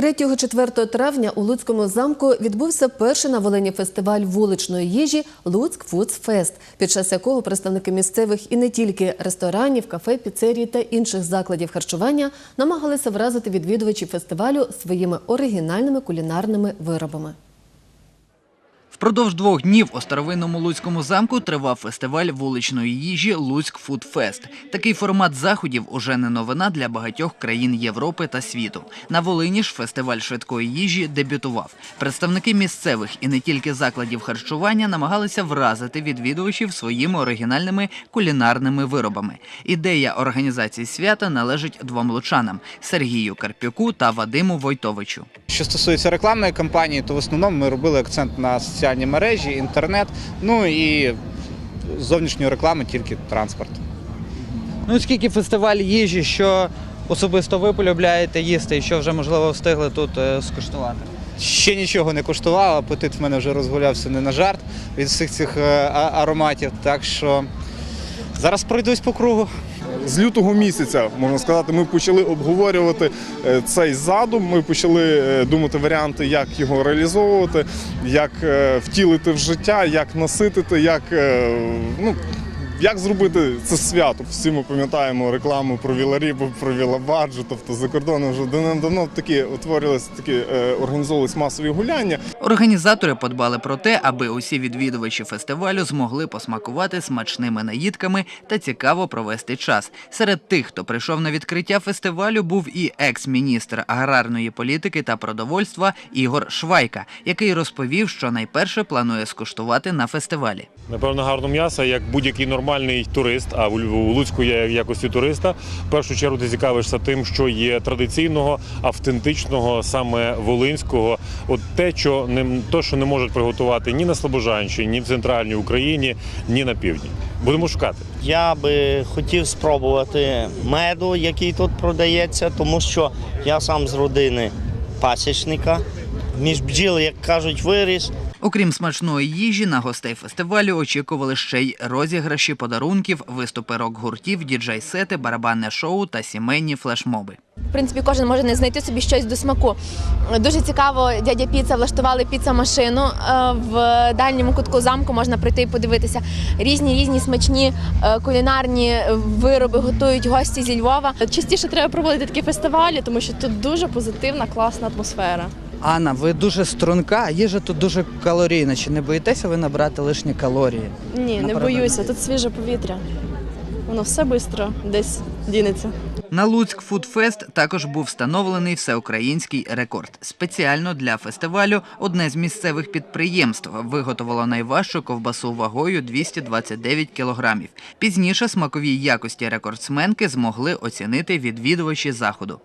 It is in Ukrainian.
3-4 травня у Луцькому замку відбувся перший на Волині фестиваль вуличної їжі Луцьк Фудс Фест, під час якого представники місцевих і не тільки ресторанів, кафе, піцерії та інших закладів харчування намагалися вразити відвідувачів фестивалю своїми оригінальними кулінарними виробами. Впродовж двох днів у старовинному Луцькому замку тривав фестиваль вуличної їжі Луцьк Фуд Фест. Такий формат заходів уже не новина для багатьох країн Європи та світу. На Волині ж фестиваль швидкої їжі дебютував. Представники місцевих і не тільки закладів харчування намагалися вразити відвідувачів своїми оригінальними кулінарними виробами. Ідея організації свята належить двом лучанам Сергію Карпюку та Вадиму Войтовичу. Що стосується рекламної кампанії, то в основному ми робили акцент на соціальні мережі, інтернет, ну і зовнішньої реклами тільки транспорт. Ну скільки фестиваль їжі, що особисто ви полюбляєте їсти і що вже можливо встигли тут е, скуштувати? Ще нічого не куштував, апетит в мене вже розгулявся не на жарт від всіх цих е, а- ароматів. Так що зараз пройдусь по кругу. З лютого місяця, можна сказати, ми почали обговорювати е, цей задум. Ми почали е, думати варіанти, як його реалізовувати, як е, втілити в життя, як наситити, як, ну, як зробити це свято. Всі ми пам'ятаємо рекламу про Віларібу, про Вілабаджу, тобто за кордоном вже давно такі утворювалися такі е, організовувались масові гуляння. Організатори подбали про те, аби усі відвідувачі фестивалю змогли посмакувати смачними наїдками та цікаво провести час. Серед тих, хто прийшов на відкриття фестивалю, був і екс-міністр аграрної політики та продовольства Ігор Швайка, який розповів, що найперше планує скуштувати на фестивалі. Напевно, гарне м'ясо, як будь-який нормальний турист, а у Луцьку я в якості туриста. В першу чергу ти цікавишся тим, що є традиційного, автентичного, саме волинського. От те, що не то, що не можуть приготувати ні на Слобожанщині, ні в центральній Україні, ні на півдні. Будемо шукати. Я би хотів спробувати меду, який тут продається, тому що я сам з родини пасічника. Між бджіл, як кажуть, виріс. Окрім смачної їжі, на гостей фестивалю очікували ще й розіграші подарунків, виступи рок-гуртів, діджей-сети, барабанне шоу та сімейні флешмоби. В принципі, кожен може не знайти собі щось до смаку. Дуже цікаво, дядя Піца влаштували піца-машину е, в дальньому кутку замку. Можна прийти і подивитися. Різні різні смачні е, кулінарні вироби готують гості зі Львова. Частіше треба проводити такі фестивалі, тому що тут дуже позитивна, класна атмосфера. Анна, ви дуже струнка, їжа тут дуже калорійна. Чи не боїтеся ви набрати лишні калорії? Ні, не боюся, тут свіже повітря. Воно все швидко десь дінеться. На Луцьк Фудфест також був встановлений всеукраїнський рекорд. Спеціально для фестивалю одне з місцевих підприємств виготовило найважчу ковбасу вагою 229 кілограмів. Пізніше смакові якості рекордсменки змогли оцінити відвідувачі заходу.